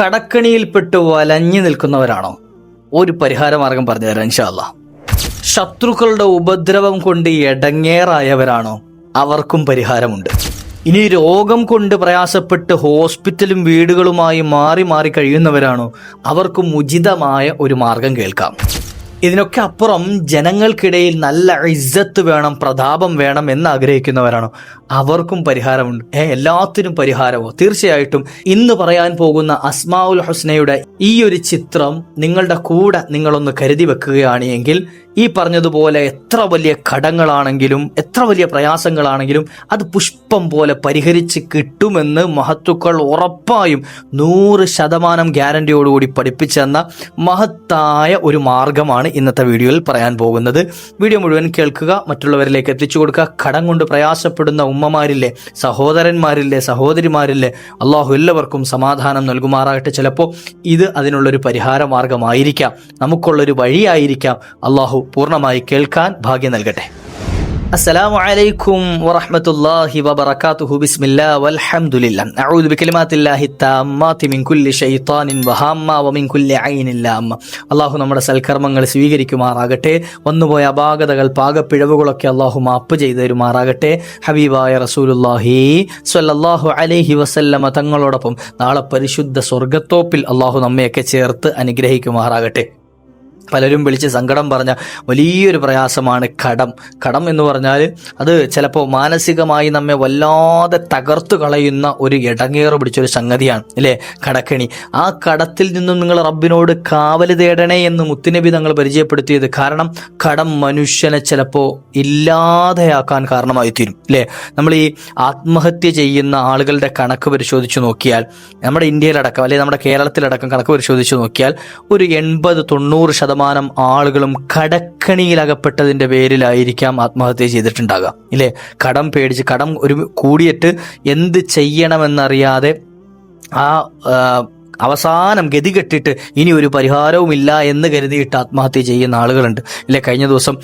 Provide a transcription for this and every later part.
കടക്കണിയിൽപ്പെട്ട് വലഞ്ഞു നിൽക്കുന്നവരാണോ? ഒരു പരിഹാരമാർഗം പറഞ്ഞു തരാം ഇൻഷാല്ല ശത്രുക്കളുടെ ഉപദ്രവം കൊണ്ട് എടങ്ങേറായവരാണോ? അവർക്കും പരിഹാരമുണ്ട്. ഇനി രോഗം കൊണ്ട് പ്രയാസപ്പെട്ട് ഹോസ്പിറ്റലും വീടുകളുമായി മാറി മാറി കഴിയുന്നവരാണോ? അവർക്കും ഉചിതമായ ഒരു മാർഗം കേൾക്കാം. ഇതിനൊക്കെ അപ്പുറം ജനങ്ങൾക്കിടയിൽ നല്ല ഇജ്ജത്ത് വേണം പ്രതാപം വേണം എന്ന് ആഗ്രഹിക്കുന്നവരാണോ. അവർക്കും പരിഹാരമുണ്ട്. ഏ എല്ലാത്തിനും പരിഹാരമോ? തീർച്ചയായിട്ടും ഇന്ന് പറയാൻ പോകുന്ന അസ്മാഉൽ ഹുസ്നയുടെ ഈ ഒരു ചിത്രം നിങ്ങളുടെ കൂടെ നിങ്ങളൊന്ന് കരുതി വെക്കുകയാണ് എങ്കിൽ ഈ പറഞ്ഞതുപോലെ എത്ര വലിയ കടങ്ങളാണെങ്കിലും എത്ര വലിയ പ്രയാസങ്ങളാണെങ്കിലും അത് പുഷ്പം പോലെ പരിഹരിച്ച് കിട്ടുമെന്ന് മഹത്തുക്കൾ ഉറപ്പായും നൂറ് ശതമാനം ഗ്യാരണ്ടിയോടുകൂടി പഠിപ്പിച്ചെന്ന മഹത്തായ ഒരു മാർഗമാണ് ഇന്നത്തെ വീഡിയോയിൽ പറയാൻ പോകുന്നത്. വീഡിയോ മുഴുവൻ കേൾക്കുക മറ്റുള്ളവരിലേക്ക് എത്തിച്ചു കൊടുക്കുക. കടം കൊണ്ട് പ്രയാസപ്പെടുന്ന ഉമ്മമാരില്ലേ സഹോദരന്മാരില്ലേ സഹോദരിമാരില്ലേ അള്ളാഹു എല്ലാവർക്കും സമാധാനം നൽകുമാറാകട്ടെ. ചിലപ്പോൾ ഇത് അതിനുള്ളൊരു പരിഹാര മാർഗമായിരിക്കാം. നമുക്കുള്ളൊരു വഴിയായിരിക്കാം അള്ളാഹു പൂർണമായി കേൾക്കാൻ ഭാഗ്യം നൽകട്ടെ. അസ്സലാമു അലൈക്കും വറഹ്മത്തുള്ളാഹി വബറകാതുഹു. ബിസ്മില്ലാ വൽഹംദുലില്ലാ. അഊദു ബികലിമാത്തില്ലാഹി താമ്മാതി മിൻ കുല്ലി ശൈത്താനിൻ വഹാമ്മ വമിൻ കുല്ലി ഐനിൻ ലാമ്മ. അല്ലാഹു നമ്മുടെ സൽക്കർമ്മങ്ങൾ സ്വീകരിക്കുമാറാകട്ടെ. വന്നുപോയ അപാകതകൾ പാകപ്പിഴവുകളൊക്കെ അള്ളാഹു മാപ്പ് ചെയ്തു തരുമാറാകട്ടെ. ഹബീബായ റസൂലുല്ലാഹി സ്വല്ലല്ലാഹു അലൈഹി വസല്ലമ തങ്ങളോടൊപ്പം നാളെ പരിശുദ്ധ സ്വർഗത്തോപ്പിൽ അള്ളാഹു നമ്മയൊക്കെ ചേർത്ത് അനുഗ്രഹിക്കുമാറാകട്ടെ. പലരും വിളിച്ച് സങ്കടം പറഞ്ഞ വലിയൊരു പ്രയാസമാണ് കടം. കടം എന്ന് പറഞ്ഞാൽ അത് ചിലപ്പോൾ മാനസികമായി നമ്മെ വല്ലാതെ തകർത്തു കളയുന്ന ഒരു ഇടങ്ങേറ് പിടിച്ചൊരു സംഗതിയാണ് അല്ലേ? കടക്കണി. ആ കടത്തിൽ നിന്നും നിങ്ങൾ റബ്ബിനോട് കാവൽ തേടണേ എന്ന് മുത്തുനബി തങ്ങൾ പരിചയപ്പെടുത്തിയത് കാരണം കടം മനുഷ്യനെ ചിലപ്പോൾ ഇല്ലാതെയാക്കാൻ കാരണമായി തീരും അല്ലേ? നമ്മൾ ഈ ആത്മഹത്യ ചെയ്യുന്ന ആളുകളുടെ കണക്ക് പരിശോധിച്ച് നോക്കിയാൽ നമ്മുടെ ഇന്ത്യയിലടക്കം അല്ലെങ്കിൽ നമ്മുടെ കേരളത്തിലടക്കം കണക്ക് പരിശോധിച്ച് നോക്കിയാൽ ഒരു എൺപത് തൊണ്ണൂറ് ശതമാനം ആളുകളും കടക്കണിയിലകപ്പെട്ടതിന്റെ പേരിലായിരിക്കാം ആത്മഹത്യ ചെയ്തിട്ടുണ്ടാകാം ഇല്ലേ? കടം പേടിച്ച് കടം ഒരു കൂടിയിട്ട് എന്ത് ചെയ്യണമെന്നറിയാതെ ആ, അവസാനം ഗതികെട്ടിട്ട് ഇനി ഒരു പരിഹാരവുമില്ല എന്ന് കരുതിയിട്ട് ആത്മഹത്യ ചെയ്യുന്ന ആളുകളുണ്ട്. ഇല്ലേ കഴിഞ്ഞ ദിവസം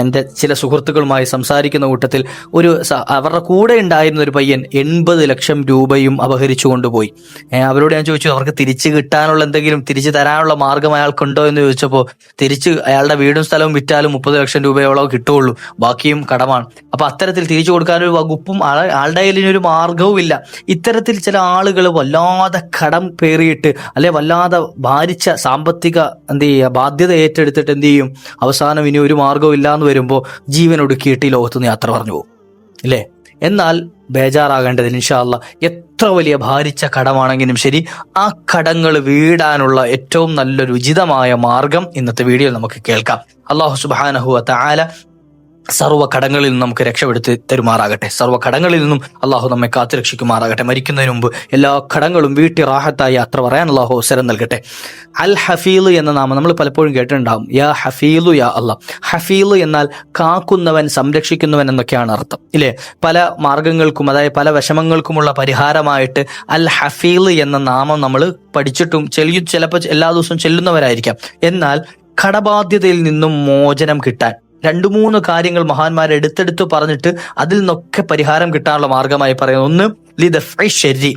എന്റെ ചില സുഹൃത്തുക്കളുമായി സംസാരിക്കുന്ന കൂട്ടത്തിൽ ഒരു അവരുടെ കൂടെ ഉണ്ടായിരുന്ന ഒരു പയ്യൻ എൺപത് ലക്ഷം രൂപയും അപഹരിച്ചു കൊണ്ടുപോയി. അവരോട് ഞാൻ ചോദിച്ചു അവർക്ക് തിരിച്ചു കിട്ടാനുള്ള എന്തെങ്കിലും തിരിച്ചു തരാനുള്ള മാർഗം അയാൾക്കുണ്ടോ? എന്ന് ചോദിച്ചപ്പോൾ തിരിച്ച് അയാളുടെ വീടും സ്ഥലവും വിറ്റാലും മുപ്പത് ലക്ഷം രൂപയോളം കിട്ടുള്ളൂ ബാക്കിയും കടമാണ്. അപ്പൊ അത്തരത്തിൽ തിരിച്ചു കൊടുക്കാനൊരു വകുപ്പും ആളെ ആളുടെ കയ്യിൽ ഒരു മാർഗവും ഇല്ല ഇത്തരത്തിൽ ചില ആളുകൾ വല്ലാതെ കടം പേറിയിട്ട് അല്ലെ വല്ലാതെ ഭാരിച്ച സാമ്പത്തിക എന്ത് ചെയ്യുക ബാധ്യത ഏറ്റെടുത്തിട്ട് എന്ത് ചെയ്യും? അവസാനം ഇനി ഒരു മാർഗവും ഇല്ലാന്ന് വരുമ്പോൾ ജീവൻ ഒടുക്കിയിട്ട് ഈ ലോകത്തുനിന്ന് യാത്ര പറഞ്ഞു പോകും. ഇല്ലേ? എന്നാൽ ബേജാറാകേണ്ടതിന് ഇൻഷാല്ല എത്ര വലിയ ഭാരിച്ച കടമാണെങ്കിലും ശരി ആ കടങ്ങൾ വീടാനുള്ള ഏറ്റവും നല്ലൊരു ഉചിതമായ മാർഗം ഇന്നത്തെ വീഡിയോയിൽ നമുക്ക് കേൾക്കാം. അള്ളാഹു സുബാനഹു താല സർവ കടങ്ങളിൽ നിന്നും നമുക്ക് രക്ഷപ്പെടുത്തി തരുമാറാകട്ടെ. സർവ കടങ്ങളിൽ നിന്നും അള്ളാഹു നമ്മെ കാത്തുരക്ഷിക്കുമാറാകട്ടെ മരിക്കുന്നതിന് മുമ്പ് എല്ലാ കടങ്ങളും വീട്ടിൽ റാഹത്തായി അത്ര പറയാൻ അള്ളാഹു അവസരം നൽകട്ടെ. അൽ ഹഫീലു എന്ന നാമം നമ്മൾ പലപ്പോഴും കേട്ടിട്ടുണ്ടാകും യാ ഹഫീലു യാ അള്ളാഹ്. ഹഫീലു എന്നാൽ കാക്കുന്നവൻ സംരക്ഷിക്കുന്നവൻ എന്നൊക്കെയാണ് അർത്ഥം. ഇല്ലേ? പല മാർഗങ്ങൾക്കും അതായത് പല വിഷമങ്ങൾക്കുമുള്ള പരിഹാരമായിട്ട് അൽ ഹഫീൽ എന്ന നാമം നമ്മൾ പഠിച്ചിട്ടും ചെല്ലു ചിലപ്പോൾ എല്ലാ ദിവസവും ചെല്ലുന്നവരായിരിക്കാം. എന്നാൽ കടബാധ്യതയിൽ നിന്നും മോചനം കിട്ടാൻ രണ്ടു മൂന്ന് കാര്യങ്ങൾ മഹാന്മാർ എടുത്തെടുത്ത് പറഞ്ഞിട്ട് അതിൽ നിന്നൊക്കെ പരിഹാരം കിട്ടാനുള്ള മാർഗമായി പറയുന്നത് ഒന്ന് ലിദഫ്ഇ ഫ്രൈ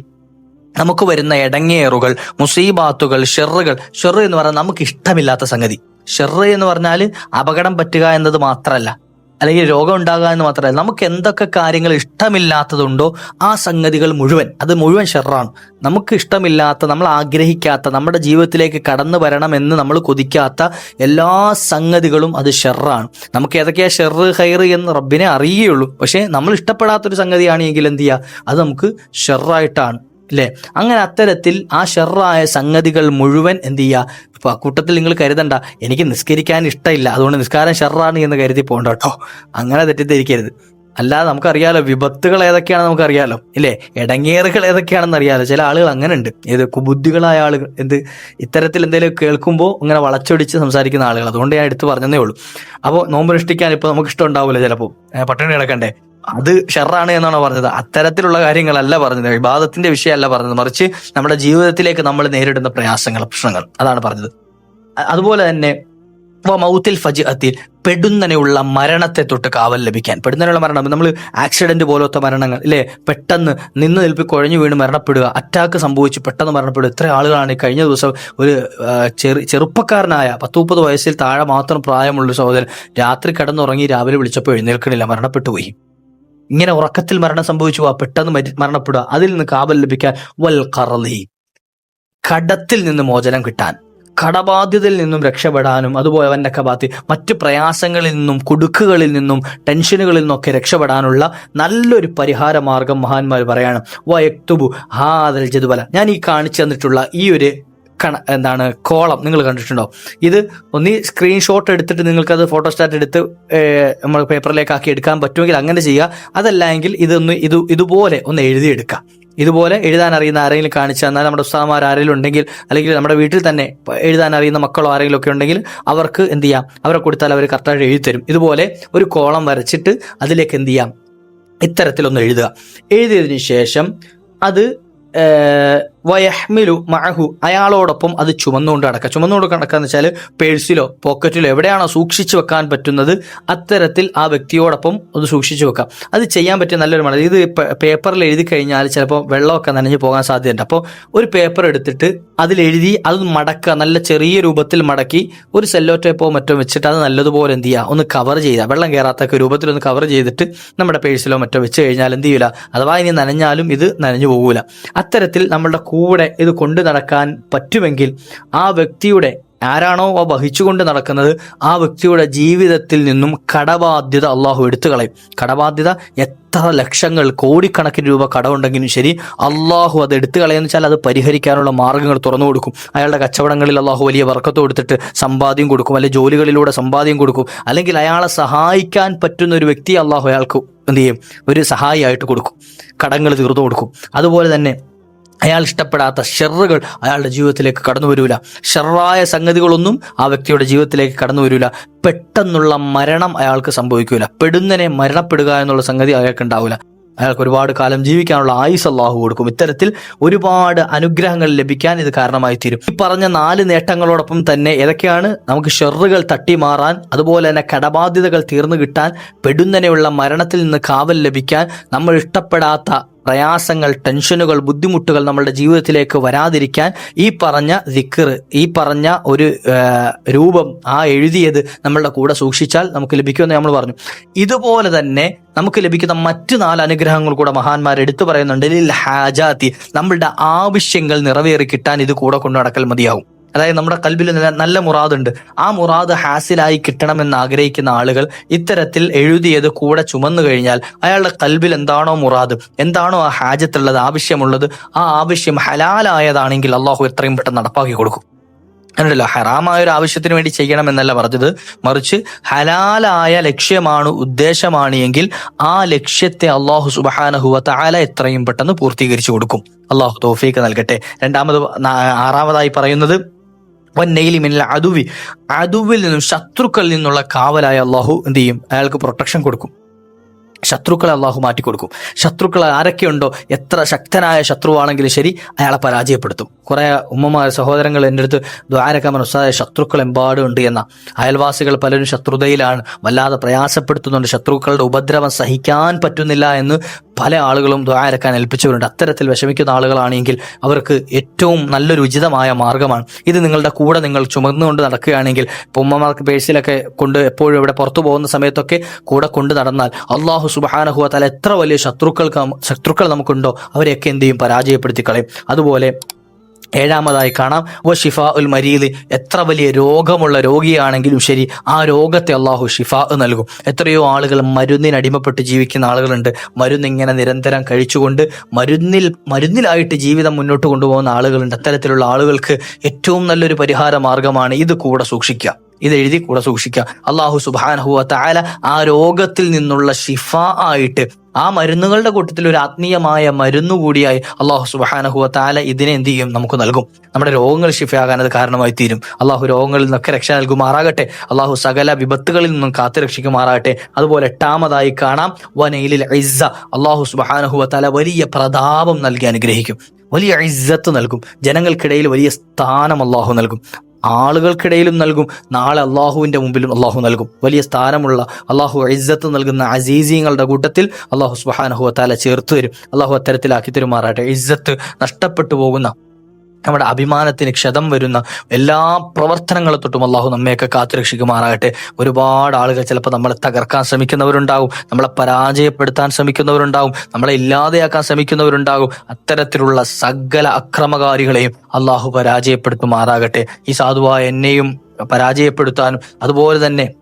നമുക്ക് വരുന്ന ഇടങ്ങേറുകൾ മുസീബാത്തുകൾ ഷെറുകൾ. ഷെറ് എന്ന് പറഞ്ഞാൽ നമുക്ക് ഇഷ്ടമില്ലാത്ത സംഗതി. ഷെറ് എന്ന് പറഞ്ഞാൽ അപകടം പറ്റുക എന്നത് മാത്രമല്ല. അല്ലെങ്കിൽ രോഗം ഉണ്ടാകുക എന്ന് മാത്രമല്ല നമുക്ക് എന്തൊക്കെ കാര്യങ്ങൾ ഇഷ്ടമില്ലാത്തതുണ്ടോ ആ സംഗതികൾ മുഴുവൻ അത് മുഴുവൻ ഷെറാണ്. നമുക്ക് ഇഷ്ടമില്ലാത്ത നമ്മൾ ആഗ്രഹിക്കാത്ത നമ്മുടെ ജീവിതത്തിലേക്ക് കടന്നു എന്ന് നമ്മൾ കൊതിക്കാത്ത എല്ലാ സംഗതികളും അത് ഷെറാണ്. നമുക്ക് ഏതൊക്കെയാ ഷെറ് ഹൈർ എന്ന് റബ്ബിനെ അറിയുകയുള്ളൂ. പക്ഷേ നമ്മൾ ഇഷ്ടപ്പെടാത്തൊരു സംഗതിയാണെങ്കിൽ എന്ത് ചെയ്യുക? അത് നമുക്ക് ഷെറായിട്ടാണ്. അല്ലേ അങ്ങനെ അത്തരത്തിൽ ആ ഷെറായ സംഗതികൾ മുഴുവൻ എന്ത് ചെയ്യുക ഇപ്പൊ ആ കൂട്ടത്തിൽ നിങ്ങൾ കരുതണ്ട. എനിക്ക് നിസ്കരിക്കാൻ ഇഷ്ടമില്ല. അതുകൊണ്ട് നിസ്കാരം ഷെറാണ് എന്ന് കരുതി പോകണ്ട കേട്ടോ. അങ്ങനെ തെറ്റിദ്ധരിക്കരുത്. അല്ലാതെ നമുക്കറിയാലോ വിപത്തുകൾ ഏതൊക്കെയാണെന്ന് നമുക്കറിയാലോ ഇല്ലേ? ഇടങ്ങേറുകൾ ഏതൊക്കെയാണെന്ന് അറിയാലോ ചില ആളുകൾ അങ്ങനെ ഉണ്ട് ഏത് കുബുദ്ധികളായ ആളുകൾ എന്ത് ഇത്തരത്തിൽ എന്തെങ്കിലും കേൾക്കുമ്പോൾ ഇങ്ങനെ വളച്ചൊടിച്ച് സംസാരിക്കുന്ന ആളുകൾ. അതുകൊണ്ട് ഞാൻ എടുത്ത് പറഞ്ഞതേ ഉള്ളൂ. അപ്പോൾ നോമ്പ് അനുഷ്ഠിക്കാൻ ഇപ്പോൾ നമുക്ക് ഇഷ്ടം ഉണ്ടാവില്ല ചിലപ്പോൾ. പട്ടണി കിടക്കണ്ടേ? അത് ഷെറാണ് എന്നാണ് പറഞ്ഞത്. അത്തരത്തിലുള്ള കാര്യങ്ങളല്ല പറഞ്ഞത്. വിവാദത്തിന്റെ വിഷയമല്ല പറഞ്ഞത്. മറിച്ച് നമ്മുടെ ജീവിതത്തിലേക്ക് നമ്മൾ നേരിടുന്ന പ്രയാസങ്ങൾ പ്രശ്നങ്ങൾ. അതാണ് പറഞ്ഞത്. അതുപോലെ തന്നെ മൗത്തിൽ ഫജിഅത്തിൽ പെടുന്നനെയുള്ള മരണത്തെ തൊട്ട് കാവൽ ലഭിക്കാൻ. പെടുന്നനെയുള്ള മരണം. നമ്മൾ ആക്സിഡന്റ് പോലത്തെ മരണങ്ങൾ ഇല്ലേ? പെട്ടെന്ന് നിന്ന് നിൽപ്പി കുഴഞ്ഞു വീണ് മരണപ്പെടുക അറ്റാക്ക് സംഭവിച്ച് പെട്ടെന്ന് മരണപ്പെടുക. ഇത്ര ആളുകളാണ് കഴിഞ്ഞ ദിവസം ഒരു ചെറു ചെറുപ്പക്കാരനായ പത്ത് മുപ്പത് വയസ്സിൽ താഴെ മാത്രം പ്രായമുള്ള സഹോദരൻ രാത്രി കിടന്നുറങ്ങി രാവിലെ വിളിച്ചപ്പോൾ എഴുന്നേൽക്കണില്ല മരണപ്പെട്ടു പോയി. ഇങ്ങനെ ഉറക്കത്തിൽ മരണം സംഭവിച്ചു പോവാ പെട്ടെന്ന് മരണപ്പെടുക. അതിൽ നിന്ന് കാവൽ ലഭിക്കാൻ വൽ കറലി കടത്തിൽ നിന്ന് മോചനം കിട്ടാൻ. കടബാധ്യതയിൽ നിന്നും രക്ഷപ്പെടാനും അതുപോലെ അവന്റെ കബാത്തി മറ്റ് പ്രയാസങ്ങളിൽ നിന്നും കുടുക്കുകളിൽ നിന്നും ടെൻഷനുകളിൽ നിന്നൊക്കെ രക്ഷപ്പെടാനുള്ള നല്ലൊരു പരിഹാര മാർഗം മഹാന്മാർ പറയാണ്. വയക്തുബു ഹാദൽ ജതുബല. ഞാൻ ഈ കാണിച്ചു തന്നിട്ടുള്ള ഈ ഒരു കണ എന്താണ് കോളം നിങ്ങൾ കണ്ടിട്ടുണ്ടോ? ഇത് ഒന്നീ സ്ക്രീൻഷോട്ട് എടുത്തിട്ട് നിങ്ങൾക്കത് ഫോട്ടോസ്റ്റാറ്റ് എടുത്ത് നമ്മൾ പേപ്പറിലേക്കാക്കി എടുക്കാൻ പറ്റുമെങ്കിൽ അങ്ങനെ ചെയ്യുക. അതല്ല എങ്കിൽ ഇതൊന്ന് ഇത് ഇതുപോലെ ഒന്ന് എഴുതിയെടുക്കുക. ഇതുപോലെ എഴുതാൻ അറിയുന്ന ആരെങ്കിലും കാണിച്ചു തന്നാൽ നമ്മുടെ ഉസ്താദന്മാർ ആരെങ്കിലും ഉണ്ടെങ്കിൽ അല്ലെങ്കിൽ നമ്മുടെ വീട്ടിൽ തന്നെ എഴുതാൻ അറിയുന്ന മക്കളോ ആരെങ്കിലും ഒക്കെ ഉണ്ടെങ്കിൽ അവർക്ക് എന്ത് ചെയ്യാം? അവരെ കൊടുത്താൽ അവർ കറക്റ്റായിട്ട് എഴുതി തരും. ഇതുപോലെ ഒരു കോളം വരച്ചിട്ട് അതിലേക്ക് എന്ത് ചെയ്യാം? ഇത്തരത്തിലൊന്ന് എഴുതുക. എഴുതിയതിനു ശേഷം അത് വയഹ്മിലു മഅഹു. അയാളോടൊപ്പം അത് ചുമന്നുകൊണ്ട് നടക്കുക. ചുമന്നുകൊണ്ട് നടക്കുക എന്ന് വെച്ചാൽ പേഴ്സിലോ പോക്കറ്റിലോ എവിടെയാണോ സൂക്ഷിച്ചു വെക്കാൻ പറ്റുന്നത് അത്തരത്തിൽ ആ വ്യക്തിയോടൊപ്പം ഒന്ന് സൂക്ഷിച്ചു വെക്കാം അത് ചെയ്യാൻ പറ്റിയ നല്ലൊരു മണം. ഇത് പേപ്പറിൽ എഴുതി കഴിഞ്ഞാൽ ചിലപ്പോൾ വെള്ളമൊക്കെ നനഞ്ഞു പോകാൻ സാധ്യതയുണ്ട്. അപ്പോൾ ഒരു പേപ്പർ എടുത്തിട്ട് അതിലെഴുതി അത് മടക്കുക. നല്ല ചെറിയ രൂപത്തിൽ മടക്കി ഒരു സെല്ലോ ടേപ്പോ മറ്റോ വെച്ചിട്ട് അത് നല്ലതുപോലെ എന്ത് ചെയ്യുക? ഒന്ന് കവർ ചെയ്യുക വെള്ളം കയറാത്തൊക്കെ രൂപത്തിൽ ഒന്ന് കവർ ചെയ്തിട്ട് നമ്മുടെ പേഴ്സിലോ മറ്റോ വെച്ച് കഴിഞ്ഞാൽ എന്ത് ചെയ്യില്ല അഥവാ ഇനി നനഞ്ഞാലും ഇത് നനഞ്ഞു പോകൂല. അത്തരത്തിൽ നമ്മളുടെ കൂടെ ഇത് കൊണ്ടു നടക്കാൻ പറ്റുമെങ്കിൽ ആ വ്യക്തിയുടെ ആരാണോ ആ വഹിച്ചുകൊണ്ട് നടക്കുന്നത് ആ വ്യക്തിയുടെ ജീവിതത്തിൽ നിന്നും കടബാധ്യത അള്ളാഹു എടുത്തു കളയും കടബാധ്യത എത്ര ലക്ഷങ്ങൾ കോടിക്കണക്കിന് രൂപ കടമുണ്ടെങ്കിലും ശരി അള്ളാഹു അത് എടുത്തു കളയെന്ന് വെച്ചാൽ അത് പരിഹരിക്കാനുള്ള മാർഗങ്ങൾ തുറന്നു കൊടുക്കും. അയാളുടെ കച്ചവടങ്ങളിൽ അള്ളാഹു വലിയ വർക്കത്ത് കൊടുത്തിട്ട് സമ്പാദ്യം കൊടുക്കും അല്ലെങ്കിൽ ജോലികളിലൂടെ സമ്പാദ്യം കൊടുക്കും അല്ലെങ്കിൽ അയാളെ സഹായിക്കാൻ പറ്റുന്ന ഒരു വ്യക്തി അള്ളാഹു അയാൾക്ക് എന്ത് ചെയ്യും? ഒരു സഹായിയായിട്ട് കൊടുക്കും. കടങ്ങൾ തീർന്നു കൊടുക്കും. അതുപോലെ തന്നെ അയാൾ ഇഷ്ടപ്പെടാത്ത ഷെറുകൾ അയാളുടെ ജീവിതത്തിലേക്ക് കടന്നു വരില്ല ഷെറായ സംഗതികളൊന്നും ആ വ്യക്തിയുടെ ജീവിതത്തിലേക്ക് കടന്നു വരില്ല പെട്ടെന്നുള്ള മരണം അയാൾക്ക് സംഭവിക്കൂല. പെടുന്നനെ മരണപ്പെടുക എന്നുള്ള സംഗതി അയാൾക്ക് ഉണ്ടാവില്ല അയാൾക്ക് ഒരുപാട് കാലം ജീവിക്കാനുള്ള ആയുസ് അള്ളാഹു കൊടുക്കും. ഇത്തരത്തിൽ ഒരുപാട് അനുഗ്രഹങ്ങൾ ലഭിക്കാൻ ഇത് കാരണമായി തീരും. ഈ പറഞ്ഞ നാല് നേട്ടങ്ങളോടൊപ്പം തന്നെ ഏതൊക്കെയാണ്? നമുക്ക് ഷെറുകൾ തട്ടിമാറാൻ അതുപോലെ തന്നെ കടബാധ്യതകൾ തീർന്നു കിട്ടാൻ പെടുന്നനെയുള്ള മരണത്തിൽ നിന്ന് കാവൽ ലഭിക്കാൻ നമ്മൾ ഇഷ്ടപ്പെടാത്ത പ്രയാസങ്ങൾ ടെൻഷനുകൾ ബുദ്ധിമുട്ടുകൾ നമ്മുടെ ജീവിതത്തിലേക്ക് വരാതിരിക്കാൻ ഈ പറഞ്ഞ ദിക്കർ ഈ പറഞ്ഞ ഒരു രൂപം ആ എഴുതിയത് നമ്മളുടെ കൂടെ സൂക്ഷിച്ചാൽ നമുക്ക് ലഭിക്കുമെന്ന് നമ്മൾ പറഞ്ഞു. ഇതുപോലെ തന്നെ നമുക്ക് ലഭിക്കുന്ന മറ്റു നാല് അനുഗ്രഹങ്ങൾ കൂടെ മഹാന്മാർ എടുത്തു പറയുന്നുണ്ട്. ലിൽ ഹാജാത്തി നമ്മളുടെ ആവശ്യങ്ങൾ നിറവേറി കിട്ടാൻ ഇത് കൂടെ കൊണ്ടു നടക്കൽ മതിയാവും. അതായത് നമ്മുടെ കൽബിൽ നല്ല മുറാദുണ്ട്. ആ മുറാദ് ഹാസിലായി കിട്ടണമെന്ന് ആഗ്രഹിക്കുന്ന ആളുകൾ ഇത്തരത്തിൽ എഴുതിയത് കൂടെ ചുമന്നു കഴിഞ്ഞാൽ അയാളുടെ കൽബിൽ എന്താണോ മുറാദ് എന്താണോ ആ ഹാജത്തുള്ളത് ആവശ്യമുള്ളത് ആ ആവശ്യം ഹലാലായതാണെങ്കിൽ അള്ളാഹു എത്രയും പെട്ടെന്ന് നടപ്പാക്കി കൊടുക്കും. അങ്ങനെയല്ലോ ഹറാമായ ഒരു ആവശ്യത്തിന് വേണ്ടി ചെയ്യണം എന്നല്ല പറഞ്ഞത്. മറിച്ച് ഹലാലായ ലക്ഷ്യമാണ് ഉദ്ദേശമാണ് എങ്കിൽ ആ ലക്ഷ്യത്തെ അള്ളാഹു സുബാനഹുവ താല എത്രയും പെട്ടെന്ന് പൂർത്തീകരിച്ചു കൊടുക്കും. അള്ളാഹു തോഫീക്ക് നൽകട്ടെ. രണ്ടാമത് ആറാമതായി പറയുന്നത് മിന്നൽ അതുവി അതുവിൽ നിന്നും ശത്രുക്കളിൽ നിന്നുള്ള കാവലായ അള്ളാഹു എന്ത് ചെയ്യും? അയാൾക്ക് പ്രൊട്ടക്ഷൻ കൊടുക്കും. ശത്രുക്കളെ അള്ളാഹു മാറ്റിക്കൊടുക്കും. ശത്രുക്കൾ ആരൊക്കെയുണ്ടോ എത്ര ശക്തനായ ശത്രുവാണെങ്കിലും ശരി അയാളെ പരാജയപ്പെടുത്തും. കുറെ ഉമ്മമാർ സഹോദരങ്ങൾ എന്റെ അടുത്ത് ദ്വാരക മനസ്സായ ശത്രുക്കൾ എമ്പാടുണ്ട് എന്ന. അയൽവാസികൾ പലരും ശത്രുതയിലാണ് വല്ലാതെ പ്രയാസപ്പെടുത്തുന്നുണ്ട്. ശത്രുക്കളുടെ ഉപദ്രവം സഹിക്കാൻ പറ്റുന്നില്ല എന്ന് പല ആളുകളും ദ്വാരക്കാൻ ഏൽപ്പിച്ചവരുണ്ട്. അത്തരത്തിൽ വിഷമിക്കുന്ന ആളുകളാണെങ്കിൽ അവർക്ക് ഏറ്റവും നല്ലൊരു ഉചിതമായ മാർഗമാണ്. ഇത് നിങ്ങളുടെ കൂടെ നിങ്ങൾ ചുമന്നുകൊണ്ട് നടക്കുകയാണെങ്കിൽ ഉമ്മമാർക്ക് പേഴ്സിലൊക്കെ കൊണ്ട് എപ്പോഴും ഇവിടെ പുറത്തു പോകുന്ന സമയത്തൊക്കെ കൂടെ കൊണ്ട് നടന്നാൽ അള്ളാഹു സുബാനഹുവ തല എത്ര വലിയ ശത്രുക്കൾക്ക് ശത്രുക്കൾ നമുക്കുണ്ടോ? അവരെയൊക്കെ എന്ത് ചെയ്യും? പരാജയപ്പെടുത്തി കളയും. അതുപോലെ ഏഴാമതായി കാണാം. വ ഷിഫ ഉൽ മരീദ് എത്ര വലിയ രോഗമുള്ള രോഗിയാണെങ്കിലും ശരി ആ രോഗത്തെ അള്ളാഹു ഷിഫ നൽകും. എത്രയോ ആളുകൾ മരുന്നിന് അടിമപ്പെട്ട് ജീവിക്കുന്ന ആളുകളുണ്ട്. മരുന്ന് ഇങ്ങനെ നിരന്തരം കഴിച്ചുകൊണ്ട് മരുന്നിൽ മരുന്നിലായിട്ട് ജീവിതം മുന്നോട്ട് കൊണ്ടുപോകുന്ന ആളുകളുണ്ട്. അത്തരത്തിലുള്ള ആളുകൾക്ക് ഏറ്റവും നല്ലൊരു പരിഹാര മാർഗമാണ് ഇത് കൂടെ സൂക്ഷിക്കുക. ഇത് എഴുതി കൂടെ സൂക്ഷിക്കുക. അള്ളാഹു സുബാനഹുവ താല ആ രോഗത്തിൽ നിന്നുള്ള ഷിഫ ആയിട്ട് ആ മരുന്നുകളുടെ കൂട്ടത്തിൽ ഒരു ആത്മീയമായ മരുന്നു കൂടിയായി അള്ളാഹു സുബാനഹുവ താല ഇതിനെ എന്ത് ചെയ്യും? നമുക്ക് നൽകും. നമ്മുടെ രോഗങ്ങൾ ഷിഫയാകാൻ അത് കാരണമായി തീരും. അള്ളാഹു രോഗങ്ങളിൽ നിന്നൊക്കെ രക്ഷ നൽകുമാറാകട്ടെ. അള്ളാഹു സകല വിപത്തുകളിൽ നിന്നും കാത്തു രക്ഷിക്കുമാറാകട്ടെ. അതുപോലെ എട്ടാമതായി കാണാം. വനയിലിൽ ഇസ്സ. അള്ളാഹു സുബാനഹുവ താല വലിയ പ്രതാപം നൽകി അനുഗ്രഹിക്കും. വലിയ ഇസ്സത്ത് നൽകും. ജനങ്ങൾക്കിടയിൽ വലിയ സ്ഥാനം അള്ളാഹു നൽകും. ആളുകൾക്കിടയിലും നൽകും. നാളെ അള്ളാഹുവിന്റെ മുമ്പിലും അള്ളാഹു നൽകും. വലിയ സ്ഥാനമുള്ള അള്ളാഹു ഇജ്ജത്ത് നൽകുന്ന അസീസിയങ്ങളുടെ കൂട്ടത്തിൽ അള്ളാഹു സുബാനഹു താല ചേർത്ത് തരും. അള്ളാഹു അത്തരത്തിലാക്കി തരുമാറാട്ടെ ഇജ്ജത്ത് നഷ്ടപ്പെട്ടു പോകുന്ന നമ്മുടെ അഭിമാനത്തിന് ക്ഷതം വരുന്ന എല്ലാ പ്രവർത്തനങ്ങളെ തൊട്ടും അള്ളാഹു നമ്മയൊക്കെ കാത്തുരക്ഷിക്കുമാറാകട്ടെ. ഒരുപാട് ആളുകൾ ചിലപ്പോൾ നമ്മളെ തകർക്കാൻ ശ്രമിക്കുന്നവരുണ്ടാവും നമ്മളെ പരാജയപ്പെടുത്താൻ ശ്രമിക്കുന്നവരുണ്ടാവും നമ്മളെ ഇല്ലാതെയാക്കാൻ ശ്രമിക്കുന്നവരുണ്ടാകും. അത്തരത്തിലുള്ള സകല അക്രമകാരികളെയും അള്ളാഹു പരാജയപ്പെടുത്തുമാറാകട്ടെ. ഈ സാധുവായ എന്നെയും പരാജയപ്പെടുത്താനും അതുപോലെ തന്നെ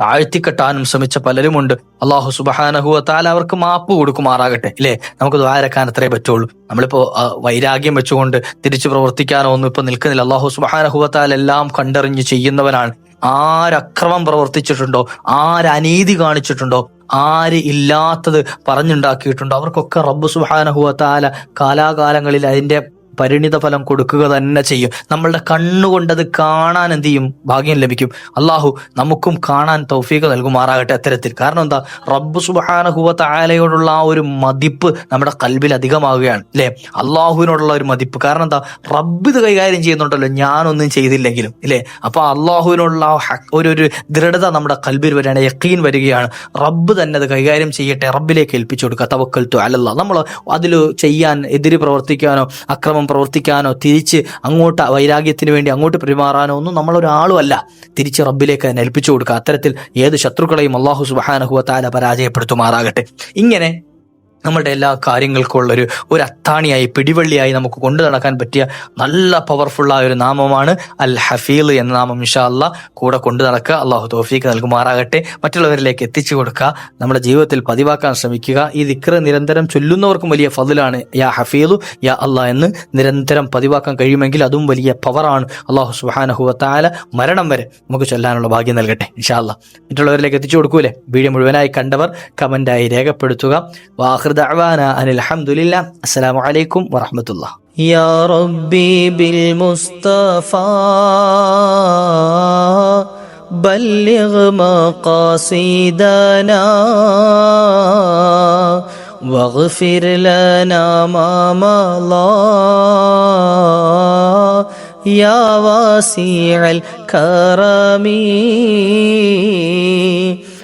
താഴ്ത്തിക്കെട്ടാനും ശ്രമിച്ച പലരുമുണ്ട്. അള്ളാഹു സുബഹാനഹുവ താല അവർക്ക് മാപ്പ് കൊടുക്കുമാറാകട്ടെ ഇല്ലേ? നമുക്ക് ദ്വാരക്കാൻ അത്രേ പറ്റുള്ളൂ. നമ്മളിപ്പോ വൈരാഗ്യം വെച്ചുകൊണ്ട് തിരിച്ചു പ്രവർത്തിക്കാനോ ഒന്നും ഇപ്പൊ നിൽക്കുന്നില്ല. അള്ളാഹു സുബഹാനഹുവ താല എല്ലാം കണ്ടറിഞ്ഞ് ചെയ്യുന്നവനാണ്. ആരക്രമം പ്രവർത്തിച്ചിട്ടുണ്ടോ? ആരനീതി കാണിച്ചിട്ടുണ്ടോ? ആര് ഇല്ലാത്തത് പറഞ്ഞുണ്ടാക്കിയിട്ടുണ്ടോ? അവർക്കൊക്കെ റബ്ബു സുബാനഹുവ താല കാലാകാലങ്ങളിൽ അതിന്റെ പരിണിത ഫലം കൊടുക്കുക തന്നെ ചെയ്യും. നമ്മളുടെ കണ്ണുകൊണ്ട് അത് കാണാൻ എന്ത് ചെയ്യും? ഭാഗ്യം ലഭിക്കും. അള്ളാഹു നമുക്കും കാണാൻ തൗഫീഖ് നൽകുമാറാകട്ടെ അത്തരത്തിൽ. കാരണം എന്താ? റബ്ബ് സുബാനഹുവ താലയോടുള്ള ആ ഒരു മതിപ്പ് നമ്മുടെ കൽബിൽ അധികമാവുകയാണ് അല്ലെ? അള്ളാഹുവിനോടുള്ള ഒരു മതിപ്പ്. കാരണം എന്താ? റബ്ബ് ഇത് കൈകാര്യം ചെയ്യുന്നുണ്ടല്ലോ ഞാനൊന്നും ചെയ്തില്ലെങ്കിലും ഇല്ലേ അപ്പൊ അള്ളാഹുവിനോടുള്ള ഒരു ഒരു ദൃഢത നമ്മുടെ കൽബിൽ വരികയാണ് യക്കീൻ വരികയാണ്. റബ്ബ് തന്നെ അത് കൈകാര്യം ചെയ്യട്ടെ റബ്ബിലേക്ക് ഏൽപ്പിച്ചു കൊടുക്കുക. തവക്കൽ തു അലല്ല നമ്മൾ അതിൽ ചെയ്യാൻ എതിര് പ്രവർത്തിക്കാനോ അക്രമം പ്രവർത്തിക്കാനോ തിരിച്ച് അങ്ങോട്ട് വൈരാഗ്യത്തിന് വേണ്ടി അങ്ങോട്ട് പെരുമാറാനോ ഒന്നും നമ്മളൊരാളും അല്ല തിരിച്ച് റബ്ബിലേക്ക് തന്നെ ഏൽപ്പിച്ചു കൊടുക്കുക. അത്തരത്തിൽ ഏത് ശത്രുക്കളെയും അള്ളാഹു സുബാനഹുവ താല പരാജയപ്പെടുത്തുമാറാകട്ടെ. ഇങ്ങനെ നമ്മളുടെ എല്ലാ കാര്യങ്ങൾക്കുള്ളൊരു ഒരു അത്താണിയായി പിടിവള്ളിയായി നമുക്ക് കൊണ്ടു നടക്കാൻ പറ്റിയ നല്ല പവർഫുള്ളായ ഒരു നാമമാണ് അൽ ഹഫീൽ എന്ന നാമം ഇൻഷാ അല്ല കൂടെ കൊണ്ടു നടക്കുക. അള്ളാഹു തോഫീക്ക് നൽകുമാറാകട്ടെ. മറ്റുള്ളവരിലേക്ക് എത്തിച്ചു കൊടുക്കുക. നമ്മുടെ ജീവിതത്തിൽ പതിവാക്കാൻ ശ്രമിക്കുക. ഈ ദിക്ർ നിരന്തരം ചൊല്ലുന്നവർക്കും വലിയ ഫതിലാണ് യാ ഹഫീലു യാ അല്ല എന്ന് നിരന്തരം പതിവാക്കാൻ കഴിയുമെങ്കിൽ അതും വലിയ പവറാണ് അള്ളാഹു സുഹാനഹുവത്തായ മരണം വരെ നമുക്ക് ചൊല്ലാനുള്ള ഭാഗ്യം നൽകട്ടെ ഇൻഷാ അല്ല മറ്റുള്ളവരിലേക്ക് എത്തിച്ചു കൊടുക്കൂലേ? വീഡിയോ മുഴുവനായി കണ്ടവർ കമന്റായി രേഖപ്പെടുത്തുക. واخر دعوانا أن الحمد لله السلام عليكم ورحمه الله يا ربي بالمصطفى بلغ مقاصدنا واغفر لنا ما مضى. يا واسع الكرم.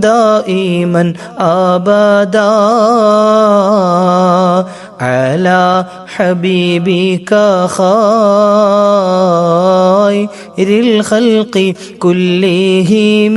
دائما أبدا. على حبيبك خير الخلق كلهم.